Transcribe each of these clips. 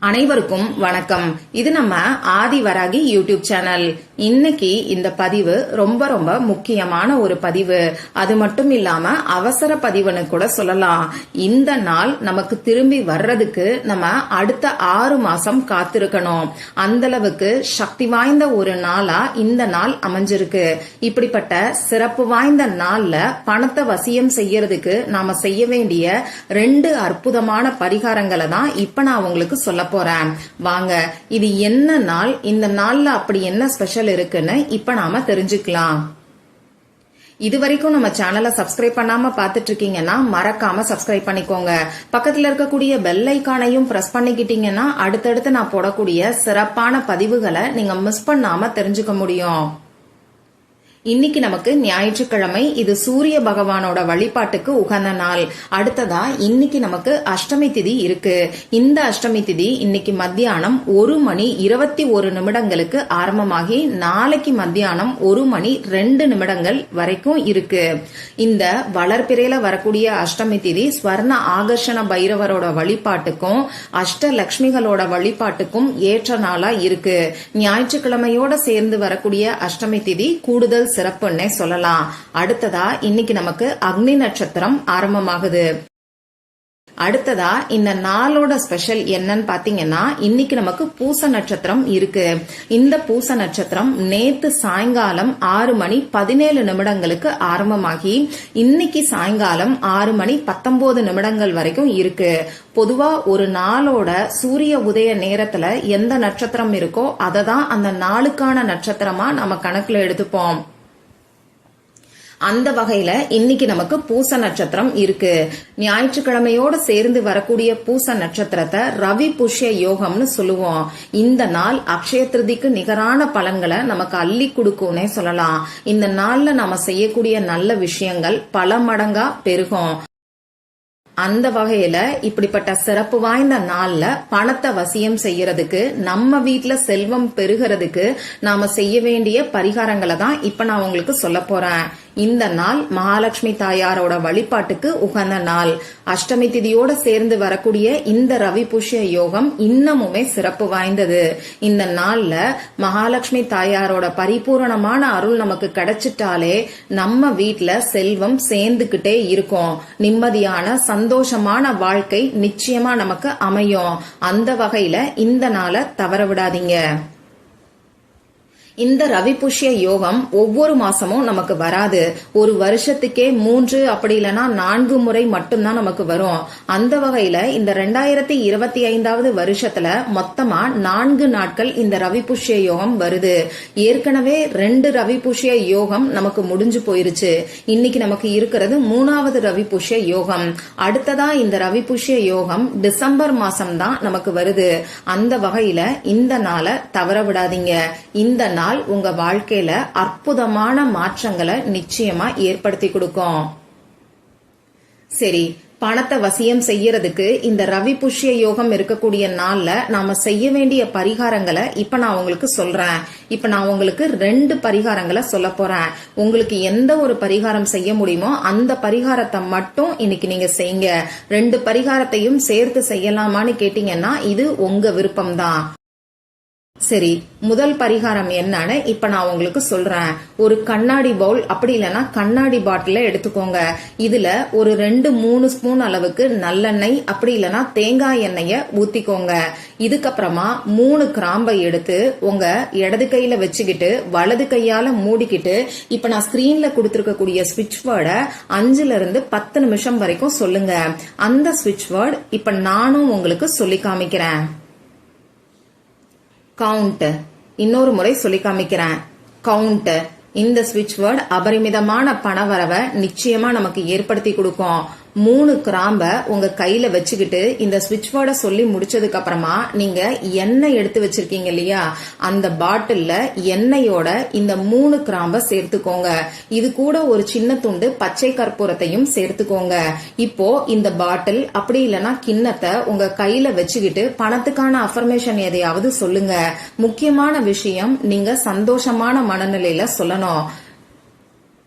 அனைவருக்கும் வணக்கம். இது நம்ம ஆதி வராகி யூடியூப் சேனல். இன்னைக்கு இந்த பதிவு ரொம்ப ரொம்ப முக்கியமான ஒரு பதிவு. அது மட்டும் இல்லாம அவசர பதிவுன்னு கூட சொல்லலாம். இந்த நாள் நமக்கு திரும்பி வர்றதுக்கு நம்ம அடுத்த ஆறு மாசம் காத்திருக்கணும். அந்த அளவுக்கு சக்தி வாய்ந்த ஒரு நாளா இந்த நாள் அமைஞ்சிருக்கு. இப்படிப்பட்ட சிறப்பு வாய்ந்த நாள்ல பணத்தை வசியம் செய்யறதுக்கு நாம செய்ய வேண்டிய ரெண்டு அற்புதமான பரிகாரங்களை தான் இப்ப நான் உங்களுக்கு சொல்ல போறேன். வாங்க இது என்ன நாள்? இந்த நாள்ல அப்படி என்ன ஸ்பெஷல் இருக்குன்னு இப்ப நாம தெரிஞ்சுக்கலாம். இது வரைக்கும் நம்ம சேனலை சப்ஸ்கிரைப் பண்ணாம பாத்துட்டு இருக்கீங்கன்னா மறக்காம சப்ஸ்கிரைப் பண்ணிக்கோங்க. பக்கத்துல இருக்கக்கூடிய பெல் ஐக்கானையும் பிரஸ் பண்ணிக்கிட்டீங்கன்னா அடுத்தடுத்து நான் போடக்கூடிய சிறப்பான பதிவுகளை நீங்க மிஸ் பண்ணாம தெரிஞ்சுக்க முடியும். இன்னைக்கு நமக்கு ஞாயிற்றுக்கிழமை. இது சூரிய பகவானோட வழிபாட்டுக்கு உகந்த நாள். அடுத்ததா இன்னைக்கு நமக்கு அஷ்டமி திதி இருக்கு. இந்த அஷ்டமி திதி இன்னைக்கு மத்தியானம் ஒரு மணி இருபத்தி ஒரு நிமிடங்களுக்கு ஆரம்பமாகி நாளைக்கு மத்தியானம் ஒரு மணி ரெண்டு நிமிடங்கள் வரைக்கும் இருக்கு. இந்த வளர்பிறையில வரக்கூடிய அஷ்டமி திதி ஸ்வர்ண ஆகர்ஷண பைரவரோட வழிபாட்டுக்கும் அஷ்டலட்சுமிகளோட வழிபாட்டுக்கும் ஏற்ற நாளா இருக்கு. ஞாயிற்றுக்கிழமையோட சேர்ந்து வரக்கூடிய அஷ்டமி திதி கூடுதல் சிறப்புன்னே சொல்லலாம். அடுத்ததா இன்னைக்கு நமக்கு அக்னி நட்சத்திரம் ஆரம்பமாகுது. அடுத்ததா இந்த நாளோட ஸ்பெஷல் என்னன்னு பாத்தீங்கன்னா இன்னைக்கு நமக்கு பூச நட்சத்திரம் இருக்கு. இந்த பூச நட்சத்திரம் நேத்து சாயங்காலம் ஆறு மணி பதினேழு நிமிடங்களுக்கு ஆரம்பமாகி இன்னைக்கு சாயங்காலம் ஆறு மணி பத்தொன்பது நிமிடங்கள் வரைக்கும் இருக்கு. பொதுவா ஒரு நாளோட சூரிய உதய நேரத்துல எந்த நட்சத்திரம் இருக்கோ அதை தான் அந்த நாளுக்கான நட்சத்திரமா நம்ம கணக்குல எடுத்துப்போம். அந்த வகையில இன்னைக்கு நமக்கு பூச நட்சத்திரம் இருக்கு. ஞாயிற்றுக்கிழமையோட சேர்ந்து வரக்கூடிய பூச நட்சத்திரத்தை ரவி புஷ்ய யோகம்னு சொல்லுவோம். இந்த நாள் அக்ஷய திருதிக்கு நிகரான பலன்களை நமக்கு அள்ளி கொடுக்கும்னே சொல்லலாம். இந்த நாள்ல நாம செய்யக்கூடிய நல்ல விஷயங்கள் பல மடங்கா பெருகும். அந்த வகையில இப்படிப்பட்ட சிறப்பு வாய்ந்த நாள்ல பணத்தை வசியம் செய்யறதுக்கு நம்ம வீட்டுல செல்வம் பெருகிறதுக்கு நாம செய்ய வேண்டிய பரிகாரங்களை தான் இப்ப நான் உங்களுக்கு சொல்ல போறேன். இந்த நாள் மகாலட்சுமி தாயாரோட வழிபாட்டுக்கு உகந்த நாள். அஷ்டமி திதியோட சேர்ந்து வரக்கூடிய இந்த ரவி புஷ்ய யோகம் இன்னமுமே சிறப்பு வாய்ந்தது. இந்த நாள்ல மகாலட்சுமி தாயாரோட பரிபூரணமான அருள் நமக்கு கிடைச்சிட்டாலே நம்ம வீட்ல செல்வம் சேர்ந்துகிட்டே இருக்கும். நிம்மதியான சந்தோஷமான வாழ்க்கை நிச்சயமா நமக்கு அமையும். அந்த வகையில இந்த நாளை தவற விடாதீங்க. இந்த ரவி புஷ்ய யோகம் ஒவ்வொரு மாசமும் நமக்கு வராது. ஒரு வருஷத்துக்கே மூன்று அப்படி இல்லைன்னா நான்கு முறை மட்டும்தான் நமக்கு வரும். அந்த வகையில இந்த ரெண்டாயிரத்தி இருபத்தி ஐந்தாவது வருஷத்துல மொத்தமா நான்கு நாட்கள் இந்த ரவி புஷ்ய யோகம் வருது. ஏற்கனவே ரெண்டு ரவி புஷ்ய யோகம் நமக்கு முடிஞ்சு போயிருச்சு. இன்னைக்கு நமக்கு இருக்கிறது மூணாவது ரவி புஷ்ய யோகம். அடுத்ததா இந்த ரவி புஷ்ய யோகம் டிசம்பர் மாசம் தான் நமக்கு வருது. அந்த வகையில இந்த நாளை தவற விடாதீங்க. இந்த நாள் நாள் உங்க வாழ்க்கையில அற்புதமான மாற்றங்களை நிச்சயமா ஏற்படுத்தி கொடுக்கும். சரி பணத்தை வசியம் செய்யறதுக்கு இந்த ரவி புஷ்ய யோகம் இருக்கக்கூடிய நாள்ல நாம செய்ய வேண்டிய பரிகாரங்களை இப்ப நான் உங்களுக்கு சொல்றேன். இப்ப நான் உங்களுக்கு ரெண்டு பரிகாரங்களை சொல்ல போறேன். உங்களுக்கு எந்த ஒரு பரிகாரம் செய்ய முடியுமோ அந்த பரிகாரத்தை மட்டும் இன்னைக்கு நீங்க செய்யுங்க. ரெண்டு பரிகாரத்தையும் சேர்த்து செய்யலாமான்னு கேட்டீங்கன்னா இது உங்க விருப்பம்தான். சரி முதல் பரிகாரம் என்னன்னு இப்ப நான் உங்களுக்கு சொல்றேன். ஒரு கண்ணாடி பவுல் அப்படி இல்லைன்னா கண்ணாடி பாட்டில எடுத்துக்கோங்க. இதுல ஒரு ரெண்டு மூணு ஸ்பூன் அளவுக்கு நல்லெண்ணெய் அப்படி இல்லைன்னா தேங்காய் எண்ணெய ஊத்திக்கோங்க. இதுக்கப்புறமா மூணு கிராம்பை எடுத்து உங்க இடது கையில வச்சுக்கிட்டு வலது கையால மூடிக்கிட்டு இப்ப நான் ஸ்கிரீன்ல கொடுத்துருக்கக்கூடிய ஸ்விட்ச் வேர்டை அஞ்சுல இருந்து பத்து நிமிஷம் வரைக்கும் சொல்லுங்க. அந்த ஸ்விட்ச் வேர்டு இப்ப நானும் உங்களுக்கு சொல்லி காமிக்கிறேன். கவுண்ட் இன்னொரு முறை சொல்லி காமிக்கிறேன். கவுண்ட் இந்த ஸ்விட்ச் வேர்டு அபரிமிதமான பணவரவை நிச்சயமா நமக்கு ஏற்படுத்தி கொடுக்கும். மூணு கிராம்பை உங்க கையில வச்சுக்கிட்டு இந்த ஸ்விட்ச் வேர்டை சொல்லி முடிச்சதுக்கு அப்புறமா நீங்க எண்ணெய் எடுத்து வச்சிருக்கீங்க இல்லையா? அந்த பாட்டில்ல எண்ணெயோட இந்த மூணு கிராம்பை சேர்த்துக்கோங்க. இது கூட ஒரு சின்ன துண்டு பச்சை கற்பூரத்தையும் சேர்த்துக்கோங்க. இப்போ இந்த பாட்டில் அப்படி இல்லைன்னா கிண்ணத்தை உங்க கையில வச்சுக்கிட்டு பணத்துக்கான அஃபர்மேஷன் எதையாவது சொல்லுங்க. முக்கியமான விஷயம் நீங்க சந்தோஷமான மனநிலையில சொல்லணும்.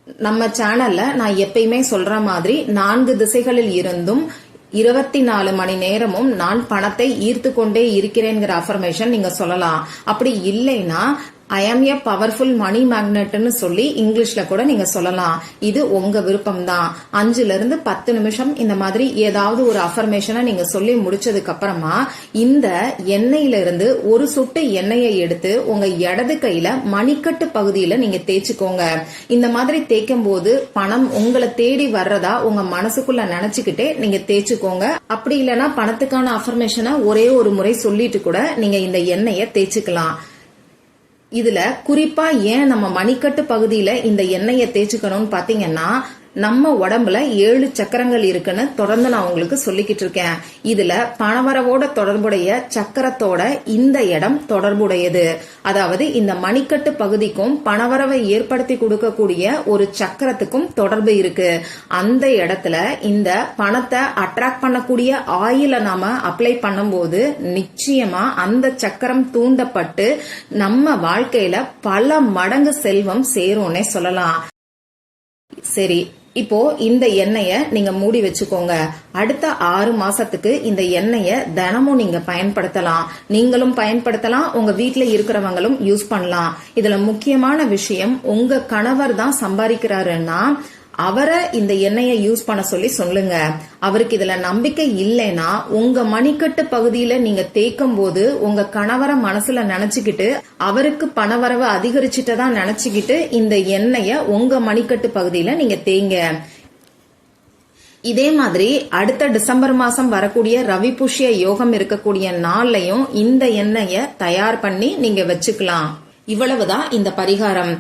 நம்ம சேனல்ல நான் எப்பயுமே சொல்ற மாதிரி நான்கு திசைகளில் இருந்தும் இருபத்தி நாலு மணி நேரமும் நான் பணத்தை ஈர்த்து கொண்டே இருக்கிறேங்கிற அஃபர்மேஷன் நீங்க சொல்லலாம். அப்படி இல்லைன்னா ஐ ஆம் ஏ பவர்ஃபுல் மணி மேக்னட்னு சொல்லி இங்கிலீஷ்ல கூட நீங்க சொல்லலாம். இது உங்க விருப்பம் தான் அஞ்சுல இருந்து பத்து நிமிஷம் இந்த மாதிரி ஏதாவது ஒரு அஃபர்மேஷனை நீங்க சொல்லி முடிச்சதுக்கு அப்புறமா இந்த எண்ணெயில இருந்து ஒரு சொட்டு எண்ணெயை எடுத்து உங்க இடது கையில மணிக்கட்டு பகுதியில நீங்க தேய்ச்சிக்கோங்க. இந்த மாதிரி தேய்க்கும் போது பணம் உங்களை தேடி வர்றதா உங்க மனசுக்குள்ள நினைச்சுக்கிட்டே நீங்க தேய்ச்சிக்கோங்க. அப்படி இல்லைன்னா பணத்துக்கான அஃபர்மேஷனை ஒரே ஒரு முறை சொல்லிட்டு கூட நீங்க இந்த எண்ணெயை தேய்ச்சிக்கலாம். இதுல குறிப்பா ஏன் நம்ம மணிக்கட்டு பகுதியில இந்த எண்ணெயை தேய்ச்சிக்கணும்னு பாத்தீங்கன்னா நம்ம உடம்புல ஏழு சக்கரங்கள் இருக்குன்னு தொடர்ந்து நான் உங்களுக்கு சொல்லிக்கிட்டு இருக்கேன். இதுல பணவரவோட தொடர்புடைய சக்கரத்தோட இந்த இடம் தொடர்புடையது. அதாவது இந்த மணிக்கட்டு பகுதிக்கும் பணவரவை ஏற்படுத்தி கொடுக்கக்கூடிய ஒரு சக்கரத்துக்கும் தொடர்பு இருக்கு. அந்த இடத்துல இந்த பணத்தை அட்ராக்ட் பண்ணக்கூடிய ஆயில நாம அப்ளை பண்ணும்போது நிச்சயமா அந்த சக்கரம் தூண்டப்பட்டு நம்ம வாழ்க்கையில பல மடங்கு செல்வம் சேரும்னே சொல்லலாம். சரி இப்போ இந்த எண்ணெய நீங்க மூடி வச்சுக்கோங்க. அடுத்த ஆறு மாசத்துக்கு இந்த எண்ணெய தினமும் நீங்க பயன்படுத்தலாம். நீங்களும் பயன்படுத்தலாம் உங்க வீட்டுல இருக்கிறவங்களும் யூஸ் பண்ணலாம். இதுல முக்கியமான விஷயம் உங்க கணவர் தான் சம்பாதிக்கிறாருன்னா அவரை இந்த எண்ணெயை யூஸ் பண்ண சொல்லி சொல்லுங்க. அவருக்கு இதுல நம்பிக்கை இல்லைன்னா உங்க மணிக்கட்டு பகுதியில நீங்க தேய்க்கும் போது உங்க கணவரை மனசுல நினைச்சுக்கிட்டு அவருக்கு பணவரவு அதிகரிச்சுட்டதா நினைச்சுக்கிட்டு இந்த எண்ணெய உங்க மணிக்கட்டு பகுதியில நீங்க தேய்ங்க. இதே மாதிரி அடுத்த டிசம்பர் மாசம் வரக்கூடிய ரவி புஷ்ய யோகம் இருக்கக்கூடிய நாள்லயும் இந்த எண்ணெய தயார் பண்ணி நீங்க வச்சுக்கலாம். இவ்வளவுதான் இந்த பரிகாரம்.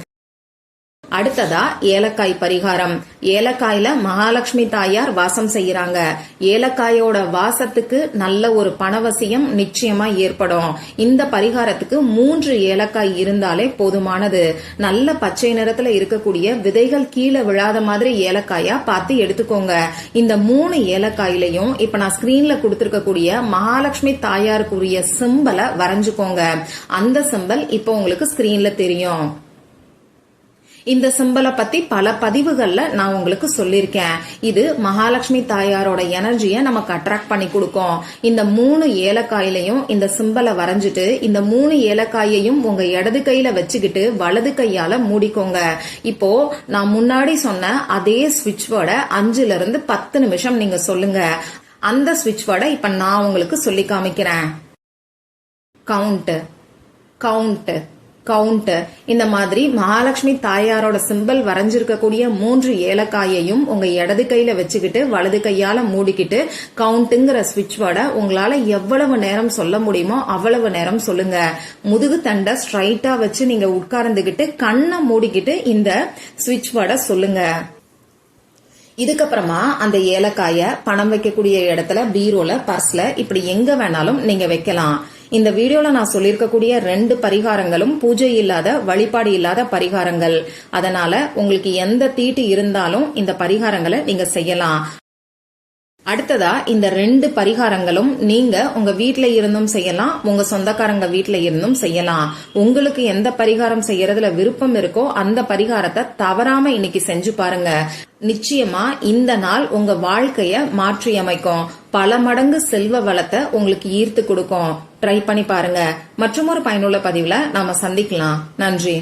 அடுத்ததா ஏலக்காய் பரிகாரம். ஏலக்காயில மகாலட்சுமி தாயார் வாசம் செய்யறாங்க ஏலக்காயோட வாசத்துக்கு நல்ல ஒரு பணவசியம் நிச்சயமா ஏற்படும். இந்த பரிகாரத்துக்கு மூன்று ஏலக்காய் இருந்தாலே போதுமானது. நல்ல பச்சை நிறத்துல இருக்கக்கூடிய விதைகள் கீழே விழாத மாதிரி ஏலக்காயா பார்த்து எடுத்துக்கோங்க. இந்த மூணு ஏலக்காயிலையும் இப்ப நான் ஸ்கிரீன்ல கொடுத்திருக்கக்கூடிய மகாலட்சுமி தாயாருக்குரிய சிம்பலை வரைஞ்சுக்கோங்க. அந்த சிம்பல் இப்போ உங்களுக்கு ஸ்கிரீன்ல தெரியும். இந்த சிம்பலை பத்தி பல பதிவுகள்ல நான் உங்களுக்கு சொல்லியிருக்கேன். இது மகாலட்சுமி தாயாரோட எனர்ஜியை நமக்கு அட்ராக்ட் பண்ணி கொடுக்கும். இந்த மூணு ஏலக்காயிலையும் இந்த சிம்பலை வரைஞ்சிட்டு இந்த மூணு ஏலக்காயையும் உங்க இடது கையில வச்சுக்கிட்டு வலது கையால மூடிக்கோங்க. இப்போ நான் முன்னாடி சொன்ன அதே ஸ்விட்ச் வேர்டை அஞ்சுல இருந்து பத்து நிமிஷம் நீங்க சொல்லுங்க. அந்த ஸ்விட்ச் வேர்டை இப்ப நான் உங்களுக்கு சொல்லி காமிக்கிறேன். கவுண்ட் கவுண்ட் கவுண்ட் இந்த மாதிரி மகாலட்சுமி தாயாரோட சிம்பல் வரைஞ்சிருக்கக்கூடிய மூன்று ஏலக்காயையும் உங்க இடது கையில வச்சுக்கிட்டு வலது கையால மூடிக்கிட்டு கவுண்ட்டுங்கிற ஸ்விட்ச் வேர்டை உங்களால எவ்வளவு நேரம் சொல்ல முடியுமோ அவ்வளவு நேரம் சொல்லுங்க. முதுகு தண்டை ஸ்ட்ரைட்டா வச்சு நீங்க உட்கார்ந்துகிட்டு கண்ணை மூடிக்கிட்டு இந்த ஸ்விட்ச் வேர்டை சொல்லுங்க. இதுக்கப்புறமா அந்த ஏலக்காய பணம் வைக்கக்கூடிய இடத்துல பீரோல பர்ஸ்ல இப்படி எங்க வேணாலும் நீங்க வைக்கலாம். இந்த வீடியோல நான் சொல்லியிருக்கக்கூடிய ரெண்டு பரிகாரங்களும் பூஜை இல்லாத வழிபாடு இல்லாத பரிகாரங்கள். அதனால உங்களுக்கு எந்த தீட்டு இருந்தாலும் இந்த பரிகாரங்களை நீங்க செய்யலாம். அடுத்ததா இந்த ரெண்டு பரிகாரங்களும் நீங்க உங்க வீட்ல இருந்தும் செய்யலாம் உங்க சொந்தக்காரங்க வீட்ல இருந்தும் செய்யலாம். உங்களுக்கு எந்த பரிகாரம் செய்யறதுல விருப்பம் இருக்கோ அந்த பரிகாரத்தை தவறாம இன்னைக்கு செஞ்சு பாருங்க. நிச்சயமா இந்த நாள் உங்க வாழ்க்கைய மாற்றி அமைக்கும் பல மடங்கு செல்வ வளத்தை உங்களுக்கு ஈர்த்து கொடுக்கும். ட்ரை பண்ணி பாருங்க. மற்றும் ஒரு பயனுள்ள பதிவுல நாம சந்திக்கலாம். நன்றி.